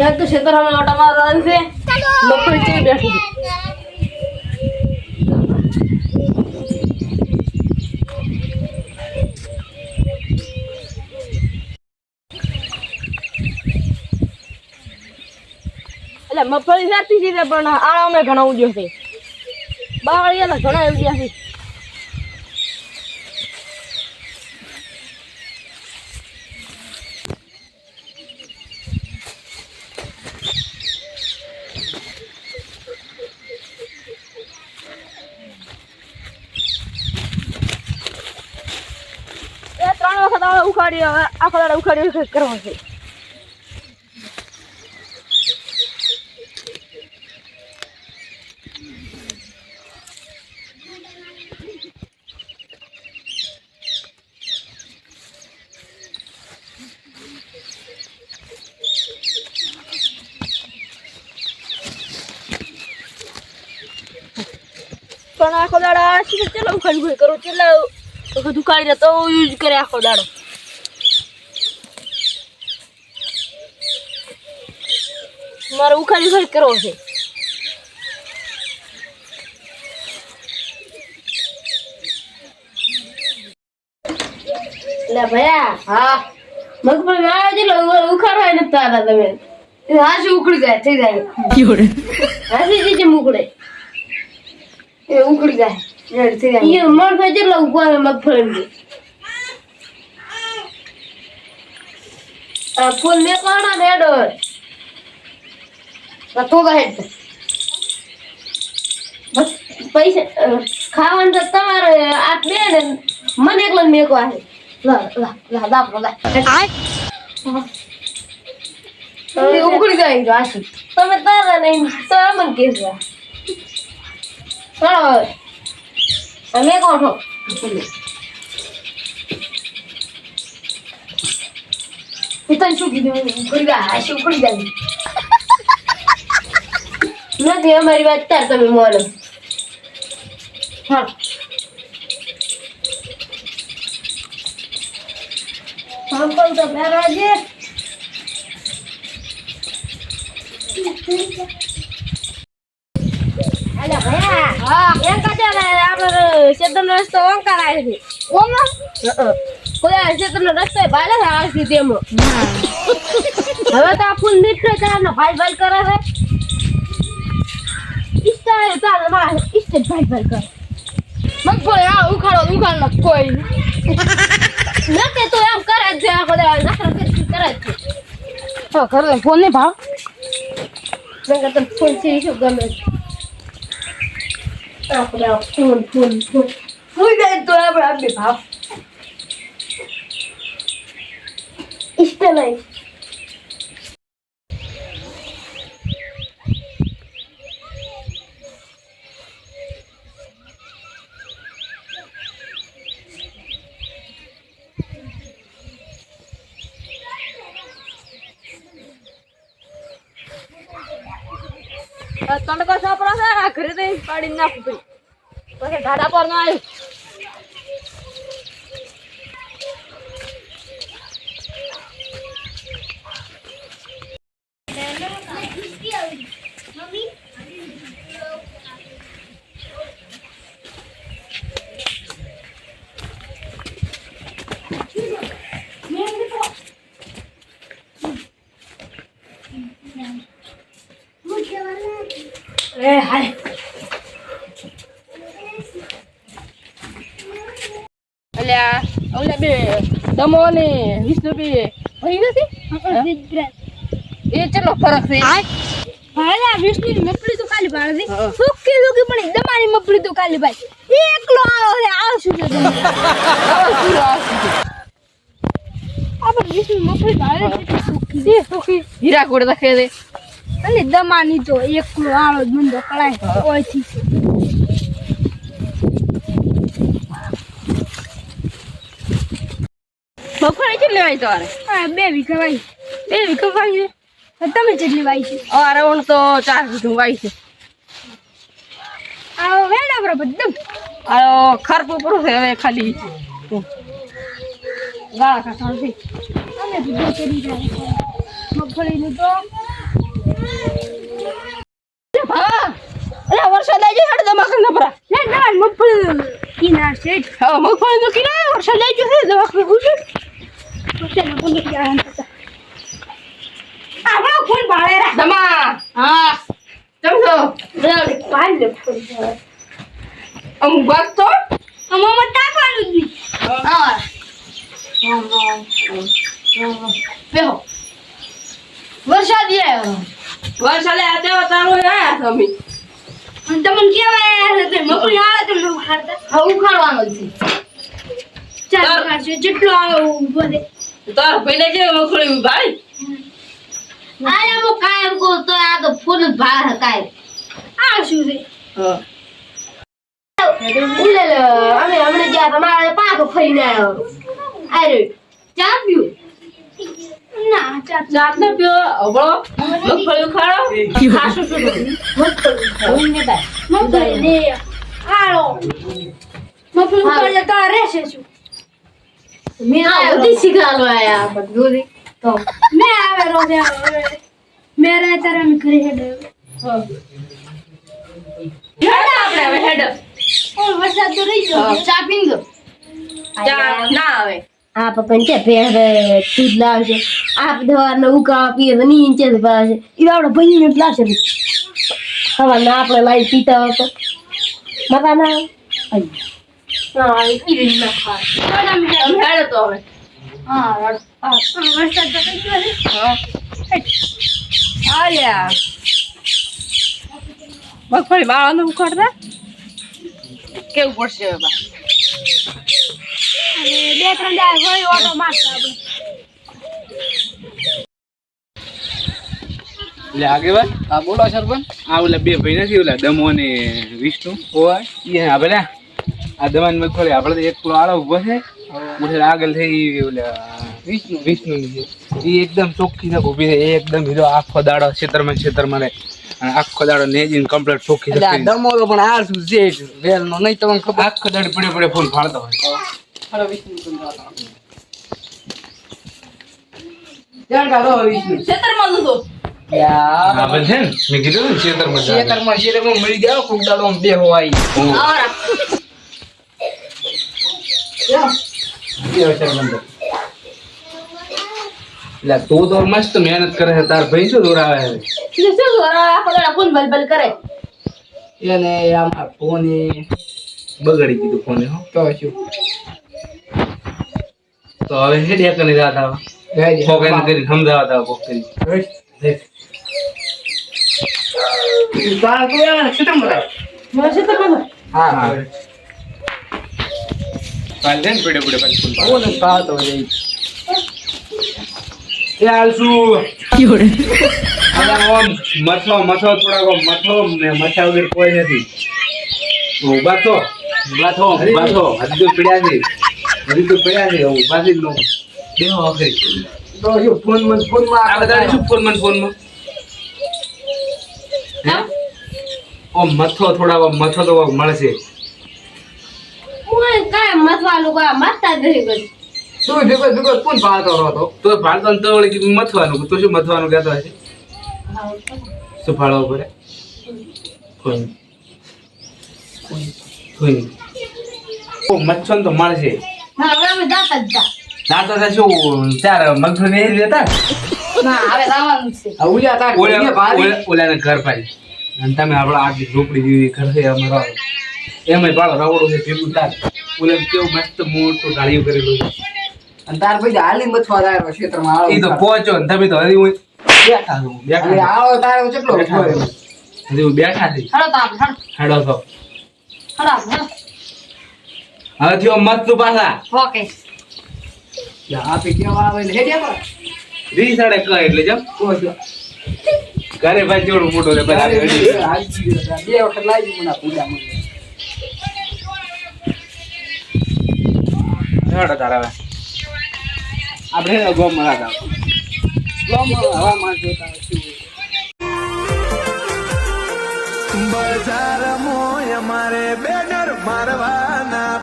ત્યાં તો ખેતરમાં આટા મારવાનું છે? મગફળી ચીવી બેઠી. એટલે મગફળી સાચી છે પણ આળા અમે ઘણા ઉજ્યો છે. બાવળિયાના ઘણા ઉજ્યા છે. આપણે ઉખાડી હવે આખો દાડો ઉખાડી ઉખાડી કરવાનો છે? પણ આખો દાડો શું ચલો ઉખાડી કરો ચેલા. વખત તો યુઝ કરે આખો દાડો. મારે ઉખાડી ઉખાડી કરવો છે. લે ભયા. હા. મગફળી આવે છે એટલે ઉખાડવા નથી તારા તમે. એ હાસી ઉખડી જાય થઈ જાય. હાસી જે જેમ ઉખડે. એ ઉખડી જાય રેડ થઈ જાય. એ જેટલા ઉગવા મગફળી આ ફૂલ ને કાણા રેડો તો તો હેડ બસ પૈસા ખાવાનું તો તમારે આ બે ને મને એકલો મેકો આવે લા લા લા દાપ લા એ ઉકળી જાય જો આશી. તમે તારા નહીં તો અમને કહેશો ચાલો તમે છો તને શું કીધું? ઉકળી જાય આશી ઉકળી જાય. નથી અમારી વાત તાર તમે મોલ હા. સંપલ તો પહેરવા છે ભયા હા. એમ કાજે આપણે શેતરનો રસ્તો ઓંકાર આવે છે. ઓમાં? કોઈ શેતરનો રસ્તો ભાલે છે આ સીધે એમાં હવે તો આ ફૂલ નીકળે ચારનો ભાઈ ભાઈ કરે છે. ઇસ્ટા ચાલમાં ઇસ્ટે ભાઈ ભાઈ કરે મગફળી આ ઉખાડો ઉખાડો કોઈ નકે તો એમ કરે જ છે આખો દાડો નખરા કરી કરે જ છે તો ઘરે ફોન નહીં ભાવ નકર તો ફૂલ છે શું ગમે છે આપણે આ ફૂલ ફૂલ ફૂલ ફૂલ જાય તો આપણે આપી ભાવ ઇષ્ટ નહીં તડકો સાપડો છે આ ઘરે પાડી નાખું પછી ઢાડા પર ના આવ્યું એ હાય. અલ્યા ઓલા બે દમો ને વીસ રૂપિયા ભરી નથી? એ ચલો ફરક છે? ભાઈ વિષ્ણુ ની મગફળી તો કાલી પાડી સુખી સુકી પણ દમાની મગફળી તો કાલી ભાઈ. એકલો આવો રે આવશું છે તમે. આપણે વિષ્ણુ મગફળી ભાડે સુખી હીરા કોડે રાખે છે. અને દમાની તો એકલો આળો ધંધો કરાય ઓયથી મગફળી કેટલી વાય તમારે? હા બે વીઘા વાય. બે વીઘા વાય છે? તમે જેટલી વાય છે. અરે હું તો ચાર વીઘું વાય છે. આવો વેડા બરાબર દમ આ ખર્ચ ઉપર છે હવે ખાલી. ગાળા કાઢવાનું છે અમે બીજું કરી જાય મગફળીનું તો હવે મગફળી તો કિરાય વરસાદ આવી ગયો છે દવાખાને પૂછ્યું વરસાદ મગફળી ક્યાં આપણો ફૂલ ભાળે તમા હા તમે તમને કેવાય તે મગફળી આવે તો ન ખાતા હવે ઉખાડવાનો છે. ચાલ તાર- જેટલો આવે ઊભો દે તાર ભાઈને જે મખડી ભાઈ આયા મો કાયમ કો તો આ તો ફૂલ ભાર હકાય આ શું છે? ઉલે લે અમે હમણાં ગયા તમારે પાકો ફરીને આવ્યો. અરે ચા પીવું? ના અબળો મગફળી ખાશું શું? મગફળી મગફળી રહેશે શું? મેં આ બધી શીખવાડો આયા બધું તો. મેં આવે રોજે આવે મેં રહે ત્યારે અમે ઘરે હેડે હેડ આપણે હવે. હેડ. વરસાદ તો રહી ગયો. ચા પીન દો ચા ના આવે. આ પપ્પા છે ભેળ દૂધ લાવશે આ દવાને ઉકા પીએ તો નીચે જ પાશે એ આપણે ભાઈ ને લાવશે હવા ના આપણે લાવી પીતા હતો તો. ના ના. મગફળી બાળાનું ઉખાડતા કેવું પડશે હવે બા? ત્રણ દાડા હોય ઓટો મારતા આપણે એટલે આગેવાન હા બોલો સરપંચ. આ ઓલા બે ભાઈ નથી ઓલા દમો અને વિષ્ણુ. હોય એ ભલે આ દમન મગફળી આપણે એક કિલો આળો ઊભો છે. ઉઠે આગળ થઈ ઓલા વિષ્ણુ. વિષ્ણુ છે. એ એકદમ ચોખ્ખી ને ઊભી છે. એ એકદમ હીરો આખો દાડો છેતરમાં ને રહે અને આખો દાડો નેજીન કમ્પ્લીટ ચોખ્ખી દમોરો દમો પણ આ શું છે? વેલ નો નહીં તમને ખબર. આખો દાડો પડે પડે ફૂલ ફાળતો હોય. જાણ કાઢો વિષ્ણુ ખેતરમાં નતો યા હા બસ છે ને મેં કીધું ને ખેતરમાં જ આવે. ખેતરમાં ખેતરમાં મળી ગયા કોક દાડો આમ બે હોવાય ઓહ. આવરા એ અવસર બંધ. એટલે તું તો મસ્ત મહેનત કરે છે તાર ભાઈ શું દોરાવે છે એટલે શું કરું? આખો દાડો ફોન બલબલ કરે એને આમાં ફોન એ બગાડી દીધું ફોને હો તો શું તો હવે હે કરીને જાતા હવે. રેડી. કોક એને કરીને સમજાવતા હવે કોક કરીને. તારા તું એને ખેતરમાં રાખ. મને તો ખબર હા હા. કાલ છે ને પીડે પીડે પાછી ફૂલ પાડો. ફોન જ પાડતો જઈ એ હાલ શું હવે આમ મથો મથો થોડાક મથો ને મથા વગર કોઈ નથી થો ઊભા થો હજી પીડ્યા છે હજી તો પીડ્યા છે ઊભા થી જ નો બેહો તો જો ફોન મન ફોનમાં આ બધા શું ફોન મન ફોનમાં ઓ મથો થોડા મથો તો મળશે. હું કાંઈ મથવાનું કોઈ મથતા જ નથી કોઈ. તું ભેગો ભેગો વળી મથવાનું તો શું મથવાનું કહેતો હશે? શું ફાળવો પડે? કોઈ કોઈ ઓ મચ્છો તો મળશે. હા હવે અમે જાતા જ જા. તો શું ચાર મગફળી નહીં રહેતા ના હવે લાવવાનું છે. તાર ઓલા. ઓલા- ઓલાને ઘર પાડી. અને તમે આપણા આખી ઝૂંપડી જેવી ઘર છે અમારો એમાં પાડો રવડો છે ભેગું તાર. ઓલે કેવું મસ્ત મોટું ઢાળિયું કરેલું છે. અને તાર પછી હાલી મથવા ક્ષેત્રમાં એ તો પહોંચો ને તમે તો હું બેઠા છો બેઠા આળો તારે કેટલો બેઠા છો. હું બેઠા છે. હળો તો હેડો હવે થયો મસ્ત પાછા હળો ઓકે આપે કેવા આવે ને હેડે પર. રી સાડે ક એટલે જમ ઘરે ભાઈ જોડું મોટું રે ગયો. બે વખત લાવી મને આ પૂજામાં. તારા આપણે ગોમ ગોમાં હવામાન જોતા. બજાર મોય મારે બેનર મારવાના